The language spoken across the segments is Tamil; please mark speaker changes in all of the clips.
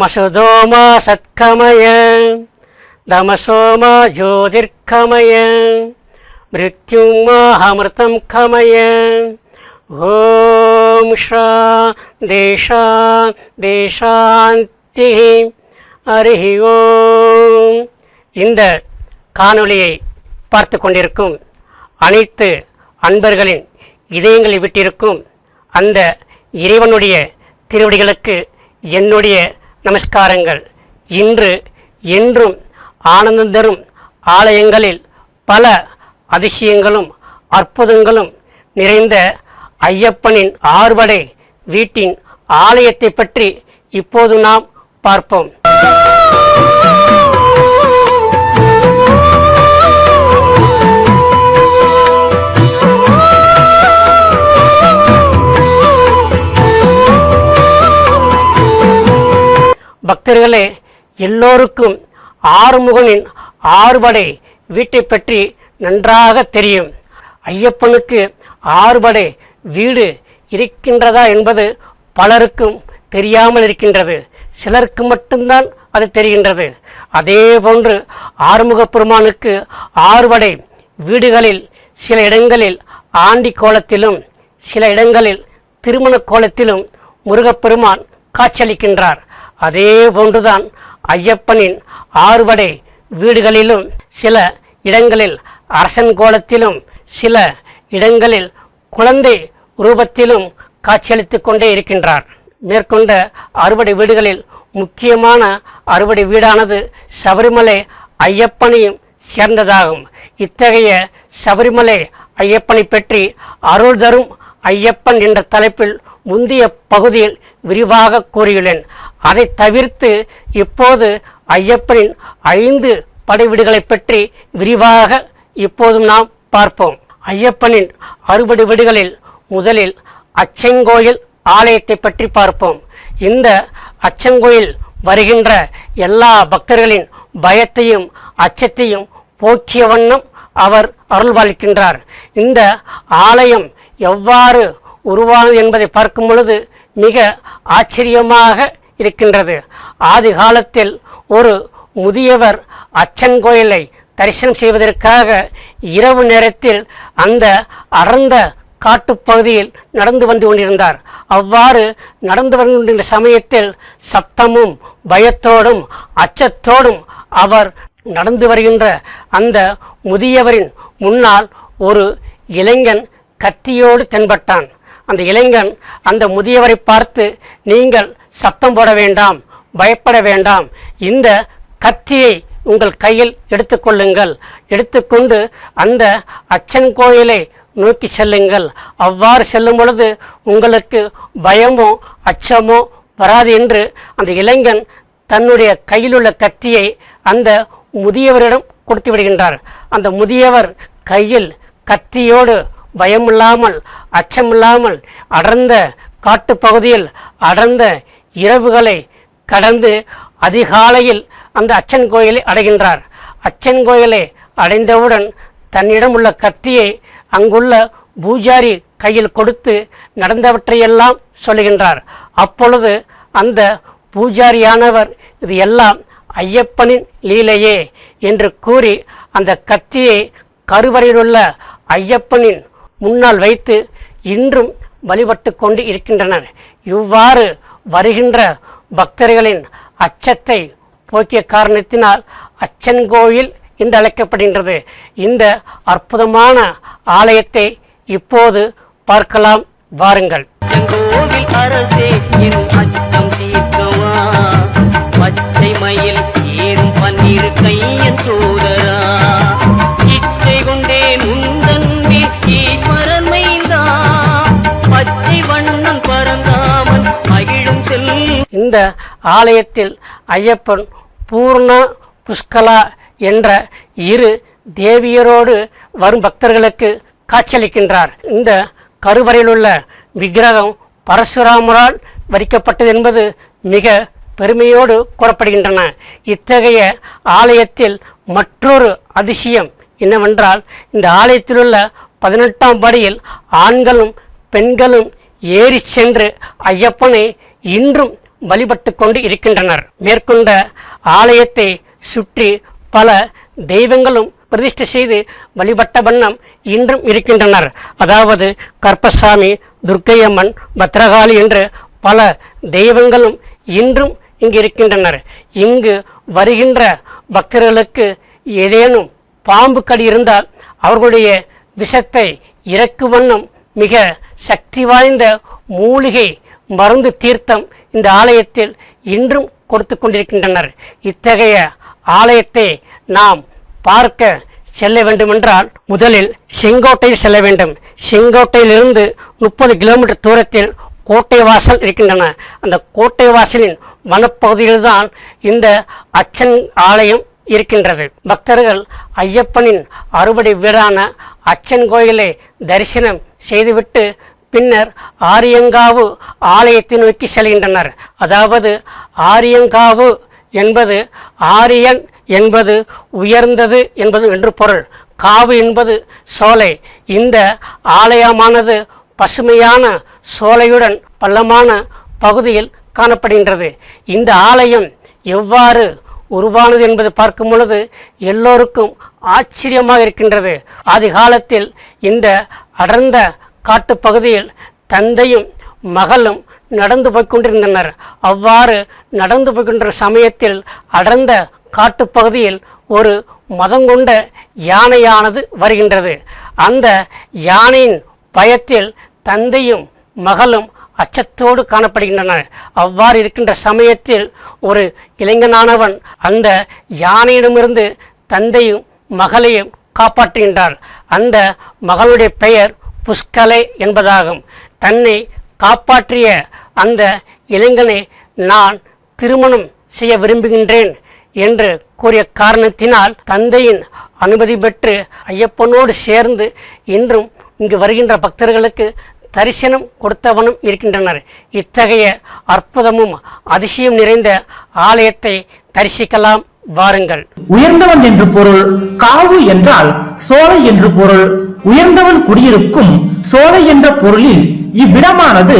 Speaker 1: மசுதோமா சத்கமய தமசோமா ஜோதிர்கமய மிருத்யுமாஹமிருதம் கமய. ஓம் ஷா தேஷா தேஷாந்தி அரிஹி ஓம். இந்த காணொளியை பார்த்து கொண்டிருக்கும் அனைத்து அன்பர்களின் இதயங்களை விட்டிருக்கும் அந்த இறைவனுடைய திருவடிகளுக்கு என்னுடைய நமஸ்காரங்கள். இன்று என்றும் ஆனந்தம் தரும் ஆலயங்களில் பல அதிசயங்களும் அற்புதங்களும் நிறைந்த ஐயப்பனின் ஆறுபடை வீட்டின் ஆலயத்தை பற்றி இப்போது நாம் பார்ப்போம். பக்தர்களே எல்லோருக்கும் ஆறுமுகனின் ஆறுபடை வீட்டை பற்றி நன்றாக தெரியும். ஐயப்பனுக்கு ஆறுபடை வீடு இருக்கின்றதா என்பது பலருக்கும் தெரியாமல் இருக்கின்றது. சிலருக்கு மட்டும்தான் அது தெரிகின்றது. அதே போன்று ஆறுமுகப் பெருமானுக்கு ஆறுபடை வீடுகளில் சில இடங்களில் ஆண்டி கோலத்திலும் சில இடங்களில் திருமண கோலத்திலும் முருகப்பெருமான் காட்சியளிக்கின்றார். அதே போன்றுதான் ஐயப்பனின் ஆறுபடை வீடுகளிலும் சில இடங்களில் அரசன் கோலத்திலும் சில இடங்களில் குழந்தை ரூபத்திலும் காட்சியளித்துக் கொண்டே இருக்கின்றார். மேற்கொண்ட அறுபடை வீடுகளில் முக்கியமான அறுபடை வீடானது சபரிமலை ஐயப்பனையும் சேர்ந்ததாகும். இத்தகைய சபரிமலை ஐயப்பனை பற்றி அருள் தரும் ஐயப்பன் என்ற தலைப்பில் முந்தைய பகுதியில் விரிவாக கூறியுள்ளேன். அதை தவிர்த்து இப்போது ஐயப்பனின் ஐந்து படைவீடுகளை பற்றி விரிவாக இப்போதும் நாம் பார்ப்போம். ஐயப்பனின் அறுபடி வீடுகளில் முதலில் அச்சங்கோயில் ஆலயத்தை பற்றி பார்ப்போம். இந்த அச்சங்கோயில் வருகின்ற எல்லா பக்தர்களின் பயத்தையும் அச்சத்தையும் போக்கிய வண்ணம் அவர் அருள்பாலிக்கின்றார். இந்த ஆலயம் எவ்வாறு உருவானது என்பதை பார்க்கும் பொழுது மிக ஆச்சரியமாக இருக்கின்றது. ஆதி காலத்தில் ஒரு முதியவர் அச்சன் கோயிலை தரிசனம் செய்வதற்காக இரவு நேரத்தில் அந்த அடர்ந்த காட்டுப்பகுதியில் நடந்து வந்து கொண்டிருந்தார். அவ்வாறு நடந்து வந்து கொண்டிருந்த சமயத்தில் சப்தமும் பயத்தோடும் அச்சத்தோடும் அவர் நடந்து வருகின்ற அந்த முதியவரின் முன்னால் ஒரு இளைஞன் கத்தியோடு தென்பட்டான். அந்த இளைஞன் அந்த முதியவரை பார்த்து நீங்கள் சத்தம் போட வேண்டாம் பயப்பட வேண்டாம். இந்த கத்தியை உங்கள் கையில் எடுத்துக்கொள்ளுங்கள் எடுத்துக்கொண்டு அந்த அச்சன் கோயிலை நோக்கி செல்லுங்கள். அவ்வாறு செல்லும் பொழுது உங்களுக்கு பயமோ அச்சமோ வராது என்று அந்த இளைஞன் தன்னுடைய கையிலுள்ள கத்தியை அந்த முதியவரிடம் கொடுத்து விடுகின்றார். அந்த முதியவர் கையில் கத்தியோடு பயமில்லாமல் அச்சமில்லாமல் அடர்ந்த காட்டுப்பகுதியில் அடர்ந்த இரவுகளை கடந்து அதிகாலையில் அந்த அச்சன் கோயிலை அடைகின்றார். அச்சன் கோயிலை அடைந்தவுடன் தன்னிடம் உள்ள கத்தியை அங்குள்ள பூஜாரி கையில் கொடுத்து நடந்தவற்றையெல்லாம் சொல்லுகின்றார். அப்பொழுது அந்த பூஜாரியானவர் இது எல்லாம் ஐயப்பனின் லீலையே என்று கூறி அந்த கத்தியை கருவறையிலுள்ள ஐயப்பனின் முன்னால் வைத்து இன்றும் வழிபட்டு கொண்டு இருக்கின்றனர். இவ்வாறு வருகின்ற பக்தர்களின் அச்சத்தை போக்கிய காரணத்தினால் அச்சன் கோயில் என்று அழைக்கப்படுகின்றது. இந்த அற்புதமான ஆலயத்தை இப்போது பார்க்கலாம். வாருங்கள்.
Speaker 2: கோவில் அரசே என் அச்சம் தீர்க்கவா பச்சை மயில் ஏறும் பன்னீர் கையன்
Speaker 1: இந்த ஆலயத்தில் ஐயப்பன் பூர்ண புஷ்கலா என்ற இரு தேவியரோடு வரும் பக்தர்களுக்கு காட்சியளிக்கின்றார். இந்த கருவறையிலுள்ள விக்கிரகம் பரசுராமரால் வரிக்கப்பட்டது என்பது மிக பெருமையோடு கூறப்படுகின்றன. இத்தகைய ஆலயத்தில் மற்றொரு அதிசயம் என்னவென்றால் இந்த ஆலயத்திலுள்ள பதினெட்டாம் படியில் ஆண்களும் பெண்களும் ஏறி சென்று ஐயப்பனை இன்றும் வழிபட்டு கொண்டு இருக்கின்றனர். மேற்கொண்ட ஆலயத்தை சுற்றி பல தெய்வங்களும் பிரதிஷ்டை செய்து வழிபட்ட வண்ணம் இன்றும் இருக்கின்றனர். அதாவது கற்பசாமி துர்க்கையம்மன் பத்ரகாளி என்று பல தெய்வங்களும் இன்றும் இங்கு இருக்கின்றனர். இங்கு வருகின்ற பக்தர்களுக்கு ஏதேனும் பாம்பு கடி இருந்தால் அவர்களுடைய விஷத்தை இறக்கு வண்ணம் மிக சக்தி வாய்ந்த மூலிகை மருந்து தீர்த்தம் இந்த ஆலயத்தில் இன்றும் கொடுத்து கொண்டிருக்கின்றனர். இத்தகைய ஆலயத்தை நாம் பார்க்க செல்ல வேண்டுமென்றால் முதலில் செங்கோட்டையில் செல்ல வேண்டும். செங்கோட்டையிலிருந்து முப்பது கிலோமீட்டர் தூரத்தில் கோட்டை வாசல் இருக்கின்றன. அந்த கோட்டை வாசலின் வனப்பகுதியில்தான் இந்த அச்சன் ஆலயம் இருக்கின்றது. பக்தர்கள் ஐயப்பனின் அறுபடை வீடான அச்சன் கோயிலை தரிசனம் செய்துவிட்டு பின்னர் ஆரியங்காவு ஆலயத்தை நோக்கி செல்கின்றனர். அதாவது ஆரியங்காவு என்பது ஆரியன் என்பது உயர்ந்தது என்பது என்று பொருள். காவு என்பது சோலை. இந்த ஆலயமானது பசுமையான சோலையுடன் பள்ளமான பகுதியில் காணப்படுகின்றது. இந்த ஆலயம் எவ்வாறு உருவானது என்பது பார்க்கும் பொழுது எல்லோருக்கும் ஆச்சரியமாக இருக்கின்றது. ஆதி காலத்தில் இந்த அடர்ந்த காட்டுப்பகுதியில் தந்தையும் மகளும் நடந்து போய்க்கொண்டிருந்தனர். அவ்வாறு நடந்து போய்கின்ற சமயத்தில் அடர்ந்த காட்டுப்பகுதியில் ஒரு மதங்கொண்ட யானையானது வருகின்றது. அந்த யானையின் பயத்தில் தந்தையும் மகளும் அச்சத்தோடு காணப்படுகின்றனர். அவ்வாறு இருக்கின்ற சமயத்தில் ஒரு இளைஞனானவன் அந்த யானையிடமிருந்து தந்தையும் மகளையும் காப்பாற்றுகின்றார். அந்த மகளுடைய பெயர் புஷ்கலை என்பதாகும். தன்னை காப்பாற்றிய அந்த இளைஞனை நான் திருமணம் செய்ய விரும்புகின்றேன் என்று கூறிய காரணத்தினால் தந்தையின் அனுமதி பெற்று ஐயப்பனோடு சேர்ந்து இன்றும் இங்கு வருகின்ற பக்தர்களுக்கு தரிசனம் கொடுத்தவனும் இருக்கின்றனர். இத்தகைய அற்புதமும் அதிசயம் நிறைந்த ஆலயத்தை தரிசிக்கலாம் வாருங்கள்.
Speaker 3: உயர்ந்தவன் என்று பொருள் காவு என்றால் சோலை என்று பொருள் உயர்ந்தவன் குடியிருக்கும் சோலை என்ற பொருளில் இவ்விடமானது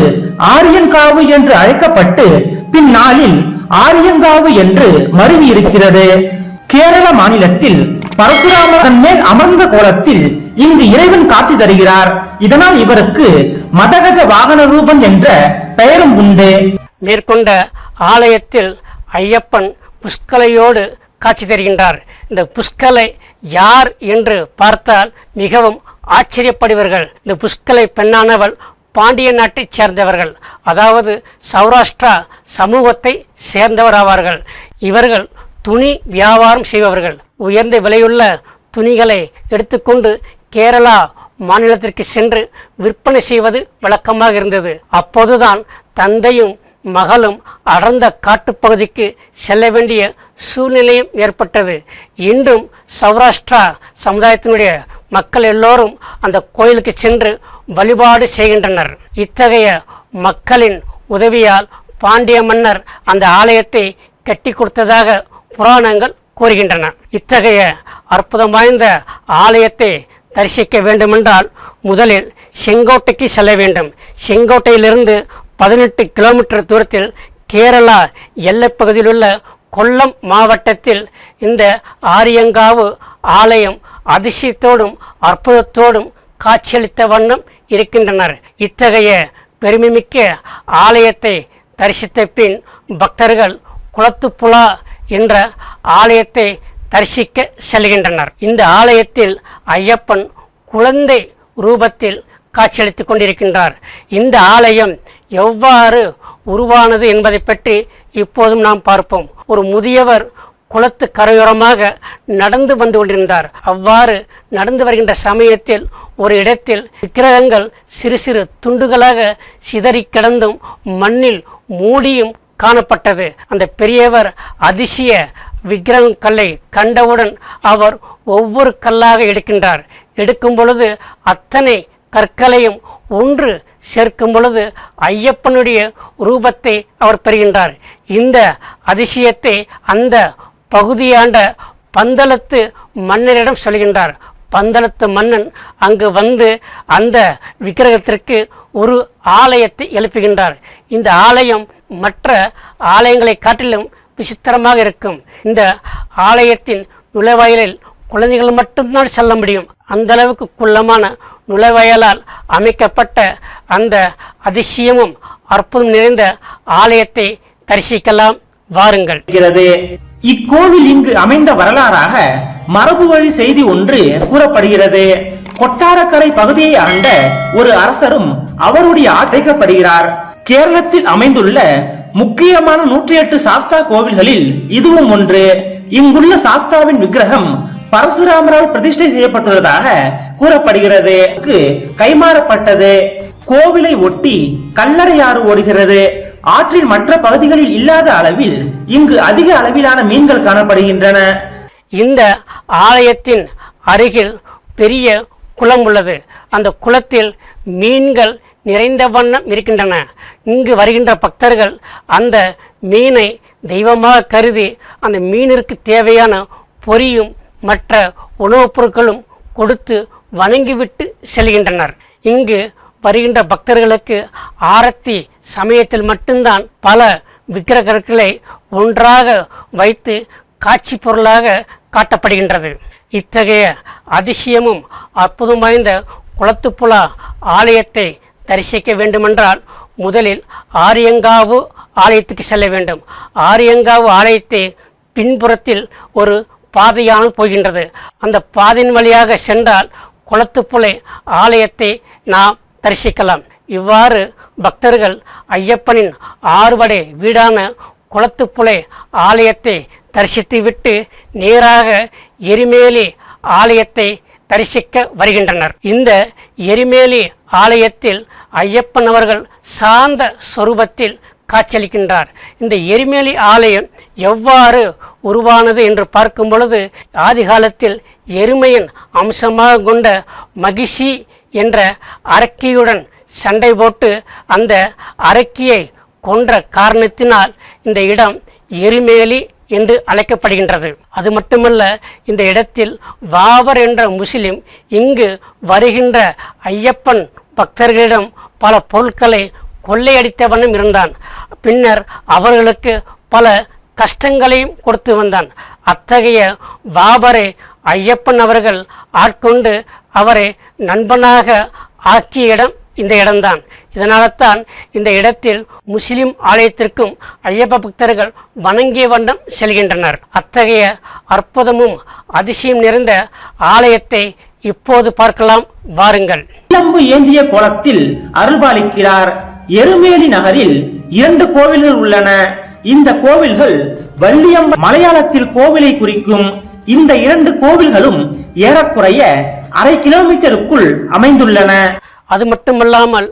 Speaker 3: ஆரியன்காவு என்று அழைக்கப்பட்டு பின்னாளில் ஆரியங்காவு என்று மருவி இருக்கிறது கேரள மாநிலத்தில் பரசுராமன் மேல் அமர்ந்த கோலத்தில் இங்கு இறைவன் காட்சி தருகிறார். இதனால் இவருக்கு மதகஜ வாகன ரூபன் என்ற பெயரும் உண்டு.
Speaker 1: மேற்கொண்ட ஆலயத்தில் ஐயப்பன் புஷ்கலையோடு காட்சி தருகின்றார். இந்த புஷ்கலை யார் என்று பார்த்தால் மிகவும் ஆச்சரியப்படுவர்கள். இந்த புஷ்கலை பெண்ணானவள் பாண்டிய நாட்டைச் சேர்ந்தவர்கள். அதாவது சௌராஷ்டிரா சமூகத்தை சேர்ந்தவர் ஆவார்கள் இவர்கள் துணி வியாபாரம் செய்பவர்கள். உயர்ந்த விலையுள்ள துணிகளை எடுத்துக்கொண்டு கேரளா மாநிலத்திற்கு சென்று விற்பனை செய்வது வழக்கமாக இருந்தது. அப்போதுதான் தந்தையும் மகளும் அடர்ந்த காட்டுப்பகுதிக்கு செல்ல வேண்டிய சூழ்நிலையும் ஏற்பட்டது. இன்றும் சௌராஷ்டிரா சமுதாயத்தினுடைய மக்கள் எல்லோரும் அந்த கோயிலுக்கு சென்று வழிபாடு செய்கின்றனர். இத்தகைய மக்களின் உதவியால் பாண்டிய மன்னர் அந்த ஆலயத்தை கட்டி கொடுத்ததாக புராணங்கள் கூறுகின்றன. இத்தகைய அற்புதம் வாய்ந்த ஆலயத்தை தரிசிக்க வேண்டுமென்றால் முதலில் செங்கோட்டைக்கு செல்ல வேண்டும். செங்கோட்டையிலிருந்து பதினெட்டு கிலோமீட்டர் தூரத்தில் கேரளா எல்லைப்பகுதியில் உள்ள கொல்லம் மாவட்டத்தில் இந்த ஆரியங்காவு ஆலயம் அதிசயத்தோடும் அற்புதத்தோடும் காட்சியளித்த வண்ணம் இருக்கின்றனர். இத்தகைய பெருமைமிக்க ஆலயத்தை தரிசித்த பின் பக்தர்கள் குளத்துப்புலா என்ற ஆலயத்தை தரிசிக்க செல்கின்றனர். இந்த ஆலயத்தில் ஐயப்பன் குழந்தை ரூபத்தில் காட்சியளித்துக் கொண்டிருக்கின்றார். இந்த ஆலயம் எவ்வாறு உருவானது என்பதை பற்றி இப்போதும் நாம் பார்ப்போம். ஒரு முதியவர் குளத்து கரையோரமாக நடந்து வந்து கொண்டிருந்தார். அவ்வாறு நடந்து வருகின்ற சமயத்தில் ஒரு இடத்தில் விக்கிரகங்கள் சிறு சிறு துண்டுகளாக சிதறி கிடந்தும் மண்ணில் மூடியும் காணப்பட்டது. அந்த பெரியவர் அதிசய விக்கிரகம் கல்லை கண்டவுடன் அவர் ஒவ்வொரு கல்லாக எடுக்கின்றார். எடுக்கும் பொழுது அத்தனை கற்களையும் ஒன்று சேர்க்கும் பொழுது ஐயப்பனுடைய ரூபத்தை அவர் பெறுகின்றார். இந்த அதிசயத்தை அந்த பகுதியாண்ட பந்தளத்து மன்னரிடம் சொல்கின்றார். பந்தளத்து மன்னன் அங்கு வந்து அந்த விக்கிரகத்திற்கு ஒரு ஆலயத்தை எழுப்புகின்றார். இந்த ஆலயம் மற்ற ஆலயங்களை காட்டிலும் விசித்திரமாக இருக்கும். இந்த ஆலயத்தின் நுழைவாயிலில் குழந்தைகள் மட்டும்தான் செல்ல முடியும். அந்த அளவுக்கு குள்ளமான நுழைவாயலால் அமைக்கப்பட்ட அந்த அதிசயமும் அற்புதம் நிறைந்த ஆலயத்தை தரிசிக்கலாம். வாருங்கள்.
Speaker 3: இக்கோவில் இங்கு அமைந்த வரலாறாக மரபு வழி செய்தி ஒன்று கூறப்படுகிறது. கொட்டாரக்கரை பகுதியை ஆண்ட ஒரு அரசரும் அவருடைய அழைக்கப்படுகிறார் கேரளத்தில் அமைந்துள்ள முக்கியமான நூற்றி எட்டு சாஸ்தா கோவில்களில் இதுவும் ஒன்று. இங்குள்ள சாஸ்தாவின் விக்கிரகம் பரசுராமரால் பிரதிஷ்டை செய்யப்பட்டுள்ளதாக கூறப்படுகிறது. கைமாறப்பட்டது. கோவிலை ஒட்டி கல்லறையாறு ஓடுகிறது. ஆற்றின் மற்ற பகுதிகளில் இல்லாத அளவில் இங்கு அதிக அளவிலான மீன்கள் காணப்படுகின்றன.
Speaker 1: இந்த ஆலயத்தின் அருகில் பெரிய குளம் உள்ளது. அந்த குளத்தில் மீன்கள் நிறைந்த வண்ணம் இருக்கின்றன. இங்கு வருகின்ற பக்தர்கள் அந்த மீனை தெய்வமாக கருதி அந்த மீனிற்கு தேவையான பொரியும் மற்ற உணவுப் பொருட்களும் கொடுத்து வணங்கிவிட்டு செல்கின்றனர். இங்கு வருகின்ற பக்தர்களுக்கு ஆரத்தி சமயத்தில் மட்டும்தான் பல விக்கிரகர்களை ஒன்றாக வைத்து காட்சி பொருளாக காட்டப்படுகின்றது. இத்தகைய அதிசயமும் அற்புதம் வாய்ந்த குளத்துப்புலா ஆலயத்தை தரிசிக்க வேண்டுமென்றால் முதலில் ஆரியங்காவு ஆலயத்துக்கு செல்ல வேண்டும். ஆரியங்காவு ஆலயத்தை பின்புறத்தில் ஒரு பாதையானது போகின்றது. அந்த பாதையின் வழியாக சென்றால் குளத்துப்புலை ஆலயத்தை நாம் தரிசிக்கலாம். இவ்வாறு பக்தர்கள் ஐயப்பனின் ஆறுபடை வீடான குளத்துப்புலை ஆலயத்தை தரிசித்துவிட்டு நேராக எரிமேலி ஆலயத்தை தரிசிக்க வருகின்றனர். இந்த எரிமேலி ஆலயத்தில் ஐயப்பன் அவர்கள் சாந்த சொரூபத்தில் காட்சியளிக்கின்றார். இந்த எரிமேலி ஆலயம் எவ்வாறு உருவானது என்று பார்க்கும் பொழுது ஆதிகாலத்தில் எருமையின் அம்சமாக கொண்ட மகிஷி என்ற அரக்கியுடன் சண்டை போட்டு அந்த அரக்கியை கொன்ற காரணத்தினால் இந்த இடம் எரிமேலி என்று அழைக்கப்படுகின்றது. அது மட்டுமல்ல இந்த இடத்தில் வாவர் என்ற முஸ்லிம் இங்கு வருகின்ற ஐயப்பன் பக்தர்களிடம் பல பொருட்களை கொள்ளையடித்த வண்ணம் இருந்தான். பின்னர் அவர்களுக்கு பல கஷ்டங்களையும் கொடுத்து வந்தான். அத்தகைய பாபரை ஐயப்பன் அவர்கள் ஆட்கொண்டு அவரை நண்பனாக ஆக்கிய இடம் இந்த இடம்தான். இதனால்தான் இந்த இடத்தில் முஸ்லிம் ஆலயத்திற்கும் ஐயப்ப பக்தர்கள் வணங்கிய வண்ணம் செல்கின்றனர். அத்தகைய அற்புதமும் அதிசயம் நிறைந்த ஆலயத்தை இப்போது பார்க்கலாம். வாருங்கள்.
Speaker 3: இளம்பு ஏந்திய கோலத்தில் அருள்பாலிக்கிறார். எருமேலி நகரில் இரண்டு கோவில்கள் உள்ளன. இந்த கோவில்கள் வள்ளியம்ப மலையாளத்தில் கோவிலை குறிக்கும். இந்த இரண்டு கோவில்களும் ஏறக்குறைய அரை கிலோமீட்டருக்குள் அமைந்துள்ளன.
Speaker 1: அது மட்டுமல்லாமல்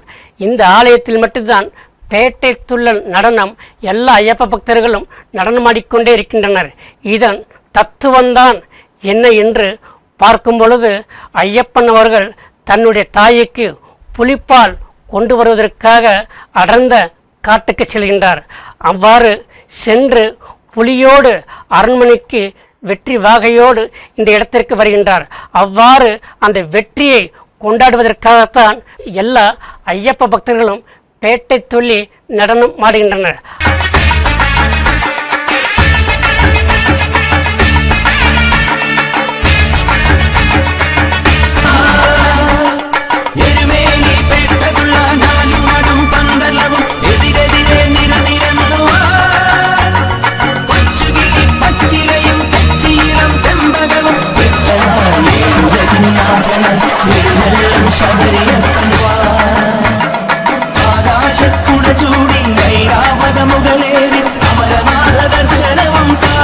Speaker 1: இந்த ஆலயத்தில் மட்டும்தான் பேட்டை துள்ளல் நடனம் எல்லா ஐயப்ப பக்தர்களும் நடனமாடிக்கொண்டே இருக்கின்றனர். இதன் தத்துவம்தான் என்ன என்று பார்க்கும் பொழுது ஐயப்பன் அவர்கள் தன்னுடைய தாய்க்கு புலிப்பால் கொண்டு வருவதற்காக அடர்ந்த காட்டுக்கு செல்கின்றார். அவ்வாறு சென்று புலியோடு அரண்மனைக்கு வெற்றி வாகையோடு இந்த இடத்திற்கு வருகின்றார். அவ்வாறு அந்த வெற்றியை கொண்டாடுவதற்காகத்தான் எல்லா ஐயப்ப பக்தர்களும் பேட்டை துள்ளி நடனம் ஆடுகின்றனர்.
Speaker 4: ആകാശക്കുട ചൂടി ഐരാവത മുകളേറി അമരനാഥ ദർശനവും താ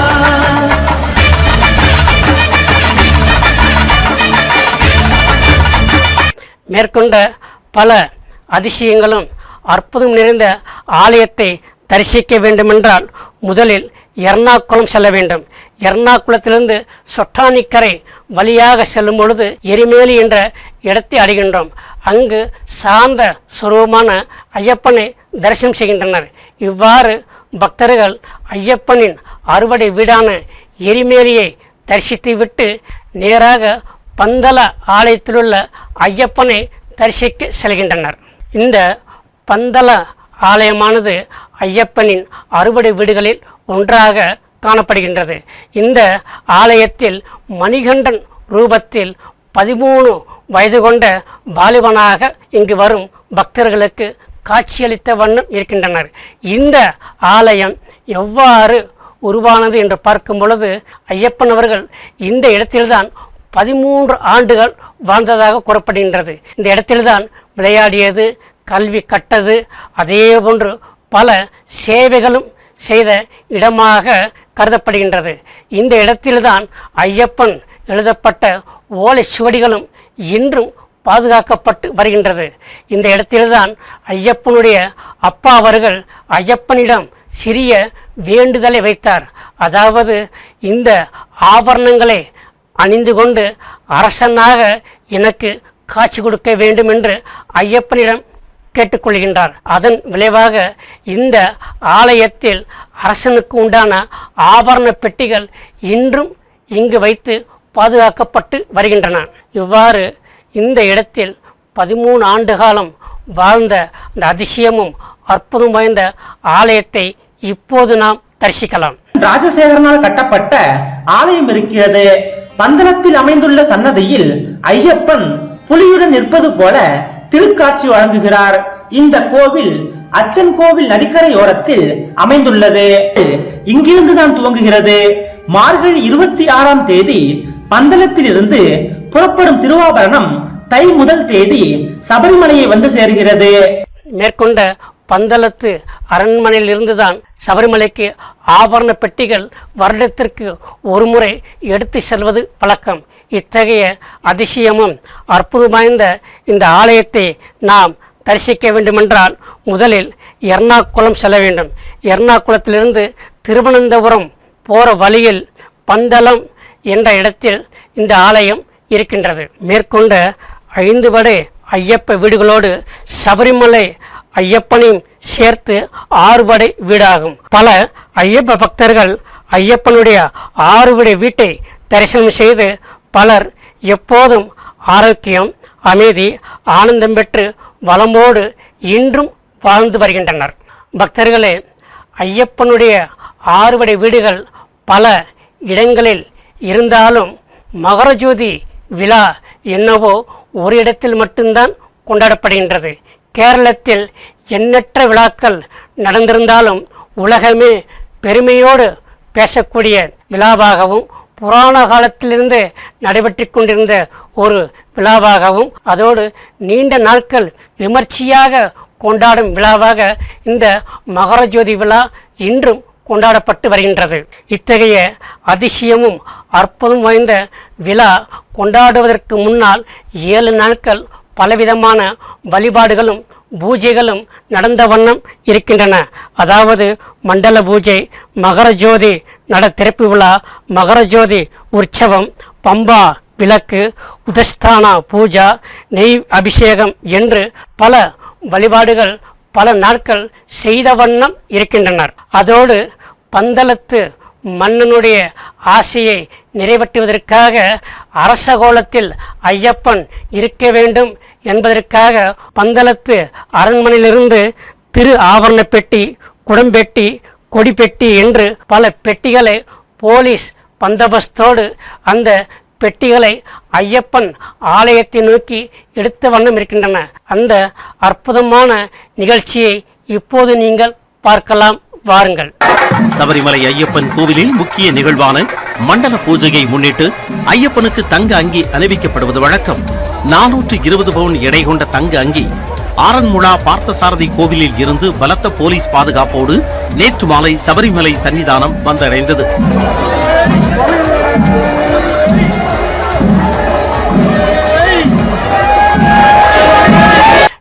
Speaker 1: மேற்கொண்ட பல அதிசயங்களும் அற்புதம் நிறைந்த ஆலயத்தை தரிசிக்க வேண்டுமென்றால் முதலில் எர்ணாகுளம் செல்ல வேண்டும் எர்ணாகுளத்திலிருந்து சொட்டானிக்கரை வழியாக செல்லும் பொழுது எரிமேலி என்ற இடத்தை அடைகின்றோம். அங்கு சாந்த சுரூபமான ஐயப்பனை தரிசனம் செய்கின்றனர். இவ்வாறு பக்தர்கள் ஐயப்பனின் அறுவடை வீடான எரிமேலியை தரிசித்துவிட்டு நேராக பந்தல ஆலயத்திலுள்ள ஐயப்பனை தரிசிக்க செல்கின்றனர். இந்த பந்தல ஆலயமானது ஐயப்பனின் அறுபடை வீடுகளில் ஒன்றாக காணப்படுகின்றது. இந்த ஆலயத்தில் மணிகண்டன் ரூபத்தில் பதிமூணு வயது கொண்ட வாலிபனாக இங்கு வரும் பக்தர்களுக்கு காட்சியளித்த வண்ணம் இருக்கின்றனர். இந்த ஆலயம் எவ்வாறு உருவானது என்று பார்க்கும் பொழுது ஐயப்பன் அவர்கள் இந்த இடத்தில்தான் பதிமூன்று ஆண்டுகள் வாழ்ந்ததாக கூறப்படுகின்றது. இந்த இடத்தில்தான் விளையாடியது கல்வி கட்டது அதே போன்று பல சேவைகளும் செய்த இடமாக கருதப்படுகின்றது. இந்த இடத்தில்தான் ஐயப்பன் எழுதப்பட்ட ஓலை சுவடிகளும் இன்றும் பாதுகாக்கப்பட்டு வருகின்றது. இந்த இடத்தில்தான் ஐயப்பனுடைய அப்பா அவர்கள் ஐயப்பனிடம் சிறிய வேண்டுதலை வைத்தார். அதாவது இந்த ஆபரணங்களை அணிந்து கொண்டு அரசனாக எனக்கு காட்சி கொடுக்க வேண்டும் என்று ஐயப்பனிடம் கேட்டுக்கொள்கின்றார். அதன் விளைவாக இந்த ஆலயத்தில் அரசனுக்கு உண்டான ஆபரண பெட்டிகள் இன்றும் இங்கு வைத்து பாதுகாக்கப்பட்டு வருகின்றன. இவ்வாறு இந்த இடத்தில் பதிமூணு ஆண்டு காலம் வாழ்ந்த அந்த அதிசயமும் அற்புதம் வாய்ந்த ஆலயத்தை இப்போது நாம் தரிசிக்கலாம்.
Speaker 3: ராஜசேகரனால் கட்டப்பட்ட ஆலயம் இருக்கிறது. பந்தனத்தில் அமைந்துள்ள சன்னதியில் ஐயப்பன் புலியுடன் நிற்பது போல திருக்காட்சி வழங்குகிறார். இந்த கோவில் அச்சன் கோவில் நதிக்கரையோரத்தில் அமைந்துள்ளது. இங்கிருந்து தான் துவங்குகிறது. மார்கழி இருபத்தி ஆறாம் தேதி பந்தளத்தில் இருந்து புறப்படும் திருவாபரணம் தை முதல் தேதி சபரிமலையை வந்து சேர்கிறது.
Speaker 1: மேற்கொண்ட பந்தளத்து அரண்மனையிலிருந்துதான் சபரிமலைக்கு ஆபரண பெட்டிகள் வருடத்திற்கு ஒரு முறை எடுத்து செல்வது பழக்கம். இத்தகைய அதிசயமும் அற்புதம் வாய்ந்த இந்த ஆலயத்தை நாம் தரிசிக்க வேண்டுமென்றால் முதலில் எர்ணாகுளம் செல்ல வேண்டும். எர்ணாகுளத்திலிருந்து திருவனந்தபுரம் போகிற வழியில் பந்தளம் என்ற இடத்தில் இந்த ஆலயம் இருக்கின்றது. மேற்கொண்ட ஐந்து படை ஐயப்ப வீடுகளோடு சபரிமலை ஐயப்பனையும் சேர்த்து ஆறுபடை வீடாகும். பல ஐயப்ப பக்தர்கள் ஐயப்பனுடைய ஆறுபடை வீட்டை தரிசனம் செய்து பலர் எப்போதும் ஆரோக்கியம் அமைதி ஆனந்தம் பெற்று வளமோடு இன்றும் வாழ்ந்து வருகின்றனர். பக்தர்களே ஐயப்பனுடைய ஆறுபடை வீடுகள் பல இடங்களில் இருந்தாலும் மகரஜோதி விழா என்னவோ ஒரு இடத்தில் மட்டும்தான் கொண்டாடப்படுகின்றது. கேரளத்தில் எண்ணற்ற விழாக்கள் நடந்திருந்தாலும் உலகமே பெருமையோடு பேசக்கூடிய விழாவாகவும் புராண காலத்திலிருந்து நடைபெற்று கொண்டிருந்த ஒரு விழாவாகவும் அதோடு நீண்ட நாட்கள் விமர்சையாக கொண்டாடும் விழாவாக இந்த மகரஜோதி விழா இன்றும் கொண்டாடப்பட்டு வருகின்றது. இத்தகைய அதிசயமும் அற்புதம் வாய்ந்த விழா கொண்டாடுவதற்கு முன்னால் ஏழு நாட்கள் பலவிதமான வழிபாடுகளும் பூஜைகளும் நடந்த வண்ணம் இருக்கின்றன. அதாவது மண்டல பூஜை மகர ஜோதி நட திறப்பு விழா மகரஜோதி உற்சவம் பம்பா விளக்கு உதஸ்தானா பூஜா நெய் அபிஷேகம் என்று பல வழிபாடுகள் பல நாட்கள் செய்த வண்ணம் இருக்கின்றனர். அதோடு பந்தளத்து மன்னனுடைய ஆசையை நிறைவேற்றுவதற்காக அரசகோலத்தில் ஐயப்பன் இருக்க வேண்டும் என்பதற்காக பந்தளத்து அரண்மனையிலிருந்து திரு ஆபரண பெட்டி குடம்பெட்டி கொடிப்பெட்டி என்று பல பெட்டிகளை போலீஸ் பந்தபஸ்தோடு அந்த பெட்டிகளை ஐயப்பன் ஆலயத்தை நோக்கி எடுத்த வண்ணம் இருக்கின்றன. அந்த அற்புதமான நிகழ்ச்சியை இப்போது நீங்கள் பார்க்கலாம். வாருங்கள்.
Speaker 5: சபரிமலை ஐயப்பன் கோவிலில் முக்கிய நிகழ்வான மண்டல பூஜையை முன்னிட்டு ஐயப்பனுக்கு தங்க அங்கி அணிவிக்கப்படுவது வழக்கம். நானூற்று இருபது பவுன் எடை கொண்ட தங்க அங்கி ஆரன்முழா பார்த்தசாரதி கோவிலில் இருந்து பலத்த போலீஸ் பாதுகாப்போடு நேற்று மாலை சபரிமலை சன்னிதானம் வந்தடைந்தது.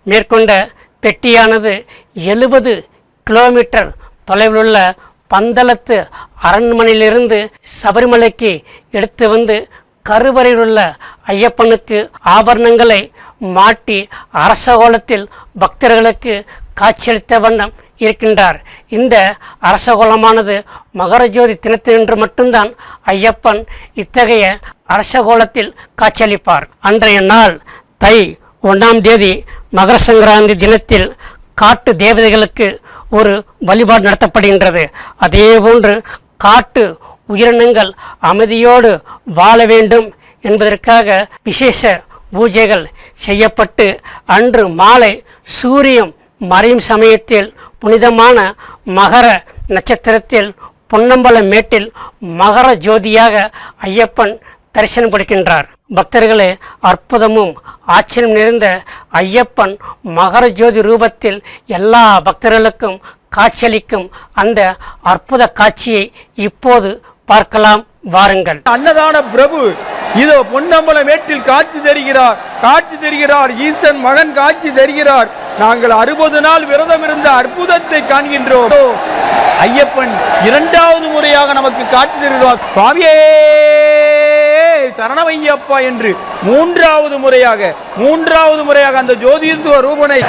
Speaker 1: மேற்கொண்ட பெட்டியானது எழுபது கிலோமீட்டர் தொலைவிலுள்ள பந்தளத்து அரண்மனையிலிருந்து சபரிமலைக்கு எடுத்து வந்து கருவறையிலுள்ள ஐயப்பனுக்கு ஆபரணங்களை மாட்டி அரசகோலத்தில் பக்தர்களுக்கு காட்சியளித்த வண்ணம் இருக்கின்றார். இந்த அரசகோலமானது மகரஜோதி தினத்தன்று மட்டும்தான் ஐயப்பன் இத்தகைய அரசகோலத்தில் காட்சியளிப்பார். அன்றைய நாள் தை ஒன்றாம் தேதி மகர சங்கராந்தி தினத்தில் காட்டு தேவதைகளுக்கு ஒரு வழிபாடு நடத்தப்படுகின்றது. அதேபோன்று காட்டு உயிரினங்கள் அமைதியோடு வாழ வேண்டும் என்பதற்காக விசேஷ பூஜைகள் செய்யப்பட்டு அன்று மாலை சூரியன் மறையும் சமயத்தில் புனிதமான மகர நட்சத்திரத்தில் பொன்னம்பல மேட்டில் மகர ஜோதியாக ஐயப்பன் தரிசனம் கொடுக்கின்றார். பக்தர்களே அற்புதமும் ஆச்சரியம் நிறைந்த ஐயப்பன் மகர ஜோதி ரூபத்தில் எல்லா பக்தர்களுக்கும் காட்சியளிக்கும் அந்த அற்புத காட்சியை இப்போது பார்க்கலாம் வாருங்கள்.
Speaker 6: அன்னதான பிரபு இதோ பொன்னம்பல மேட்டில் காட்சி தருகிறார் காட்சி தருகிறார் ஈசன் மகன் காட்சி தருகிறார். நாங்கள் அறுபது நாள் விரதம் இருந்த அற்புதத்தை காண்கின்றோம். ஐயப்பன் இரண்டாவது முறையாக நமக்கு காட்சி தருகிறார். சுவாமியே சரணமையப்பா என்று மூன்றாவது முறையாக மூன்றாவது முறையாக அந்த ஜோதிஸ்வ ரூபனை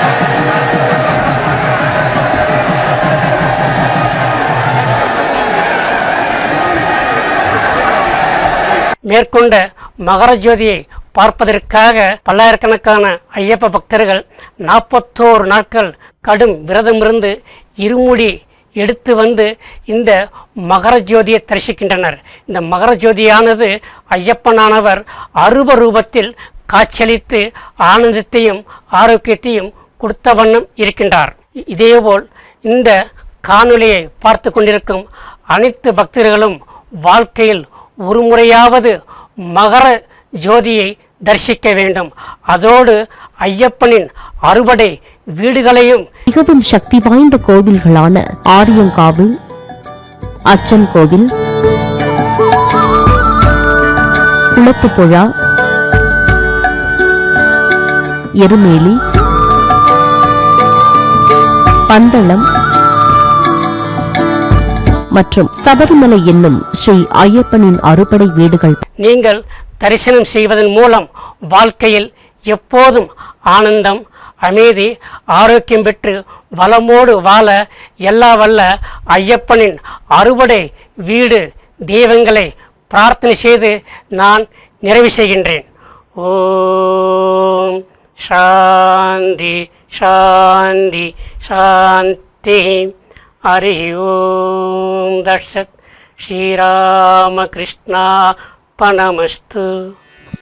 Speaker 1: மேற்கொண்ட மகர ஜோதியை பார்ப்பதற்காக பல்லாயிரக்கணக்கான ஐயப்ப பக்தர்கள் நாற்பத்தோரு நாட்கள் கடும் விரதமிருந்து இருமுடி எடுத்து வந்து இந்த மகர ஜோதியை தரிசிக்கின்றனர். இந்த மகர ஜோதியானது ஐயப்பனானவர் அருப ரூபத்தில் காட்சியளித்து ஆனந்தத்தையும் ஆரோக்கியத்தையும் கொடுத்த வண்ணம் இருக்கின்றார். இதேபோல் இந்த காணொலியை பார்த்து கொண்டிருக்கும் அனைத்து பக்தர்களும் வாழ்க்கையில் ஒரு முறையாவது மகர ஜோதியை தரிசிக்க வேண்டும். அதோடு ஐயப்பனின் அறுபடை வீடுகளையும்
Speaker 7: மிகவும் சக்தி வாய்ந்த கோவில்களான ஆரியங்காவில் அச்சன் கோவில் குளத்துப்புழா எருமேலி பந்தளம் மற்றும் சபரிமலை என்னும் ஸ்ரீ ஐயப்பனின் அறுபடை வீடுகள்.
Speaker 1: நீங்கள் தரிசனம் செய்வதன் மூலம் வாழ்க்கையில் எப்போதும் ஆனந்தம் அமைதி ஆரோக்கியம் பெற்று வளமோடு வாழ எல்லா வல்ல ஐயப்பனின் அறுவடை வீடு தெய்வங்களை பிரார்த்தனை செய்து நான் நிறைவு செய்கின்றேன். ஓம் சாந்தி சாந்தி சாந்தி. ஹரி ஓம் தர்ஷத் ஸ்ரீராமகிருஷ்ணா பணமஸ்து